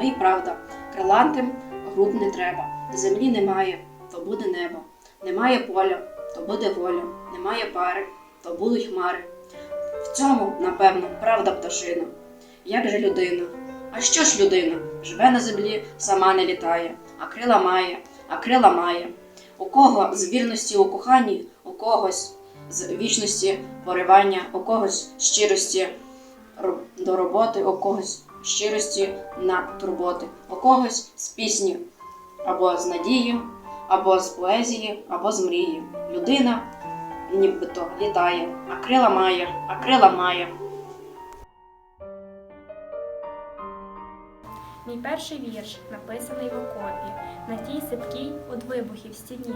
Ну і правда, крилатим груд не треба. Землі немає, то буде небо. Немає поля, то буде воля. Немає пари, то будуть хмари. В цьому, напевно, правда пташина. Як же людина? А що ж людина? Живе на землі, сама не літає, а крила має, а крила має. У кого з вірності у коханні, у когось з вічності поривання, у когось щирості до роботи, у когось щирості на турботи, у когось з пісні або з надії, або з поезії, або з мрії. Людина нібито літає, а крила має, а крила має. Мій перший вірш написаний в окопі, на тій сипкій од вибухів стіні,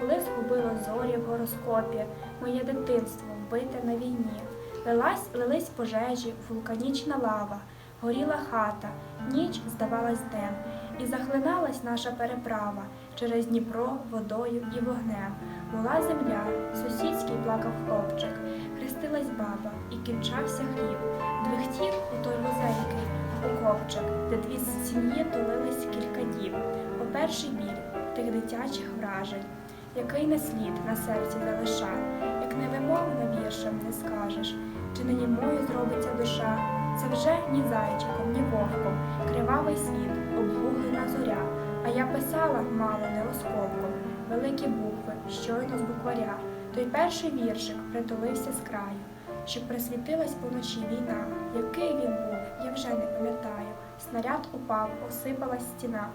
коли згубило зорі в гороскопі, моє дитинство вбите на війні. Лилась, лились пожежі, вулканічна лава, горіла хата, ніч здавалась днем, і захлиналась наша переправа через Дніпро водою і вогнем. Була земля, сусідський плакав хлопчик, хрестилась баба, і кінчався хліб, двихтів у той вузенький окопчик, де дві сім'ї тулились кілька діб. По перший біль тих дитячих вражень, який не слід на серці залиша, як невимовно віршем не скажеш, чи не німою зробиться душа. Це вже ні зайчиком, ні вовком, кривавий світ, обгуглена зоря. А я писала мало не осколком, великі букви, щойно з букваря. Той перший віршик притулився з краю, що присвітилась поночі війна. Який він був, я вже не пам'ятаю. Снаряд упав, осипалась стіна.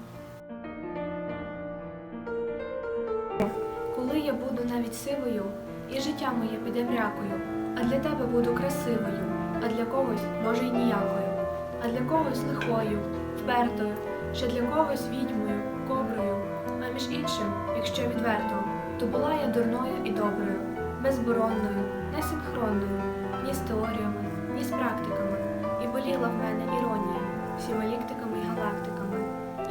Коли я буду навіть сивою, і життя моє піде мрякою, а для тебе буду красивою, а для когось, може, для когось лихою, впертою, ще для когось відьмою, коброю. А між іншим, якщо відверто, то була я дурною і доброю, безборонною, несинхронною, ні з теоріями, ні з практиками, і боліла в мене іронія, всіма ліктиками і галактиками,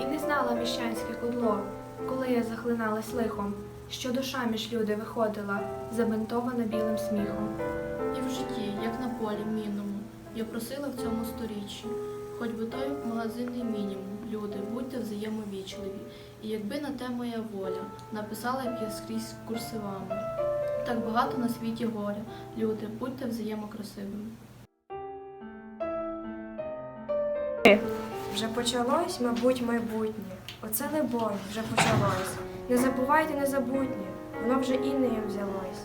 і не знала міщанське кудло, коли я захлиналась лихом, що душа між люди виходила, забинтована білим сміхом. І в житті, як на полі мінному, я просила в цьому сторіччі, хоч би той магазинний мінімум, люди, будьте взаємовічливі, і якби на те моя воля, написала б я скрізь курсивами. Так багато на світі горя, люди, будьте взаємокрасивими. Вже почалось, мабуть, майбутнє. Оце не вже почалось. Не забувайте незабутнє, воно вже інею взялось.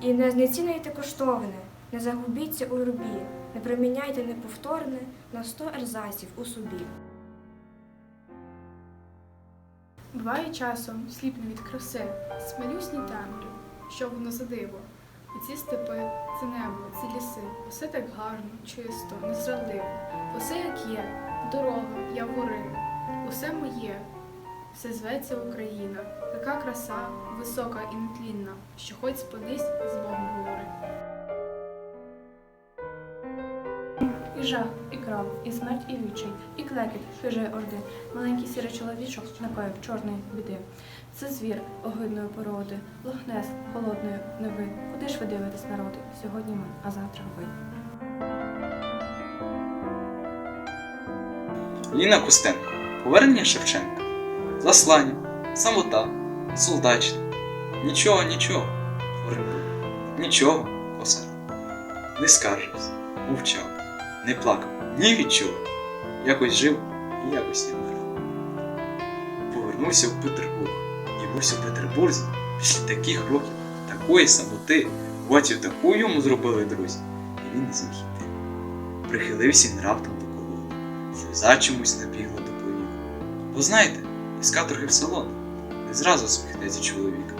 І не знецінуйте коштовне, не загубіться у рубі, не проміняйте неповторне на сто ерзаців у собі. Буває часом сліпну від краси, смелюсь ні темрю, що воно за диво. Ці степи, це небо, ці ліси, усе так гарно, чисто, незрадливо. Усе як є, дорога, явори, усе моє, все зветься Україна, така краса, висока і нетлінна, що хоч спинись, з Богом говори. Жах, і кров, і смерть, і відчай, і клекіт хижої орди, маленький сірий чоловічок накоїв чорної біди. Це звір огидної породи, лохнес холодної неви. Куди ж ви дивитесь, народи? Сьогодні ми, а завтра ви. Ліна Костенко. Повернення Шевченка. Заслання. Самота. Солдатчина. Нічого, нічого. Оренбур. Нічого, косар. Не скаржився, мовчав, не плакав ні від чого. Якось жив і якось не вмирав. Повернувся в Петербург. І ось у Петербурзі, після таких років, такої самоти, бачив таку йому зробили друзі, і він не зміг йти. Прихилився він раптом до колони сльоза чомусь набігла до повік. Бо знаєте, із каторги в салон не зразу сміхнеться чоловік,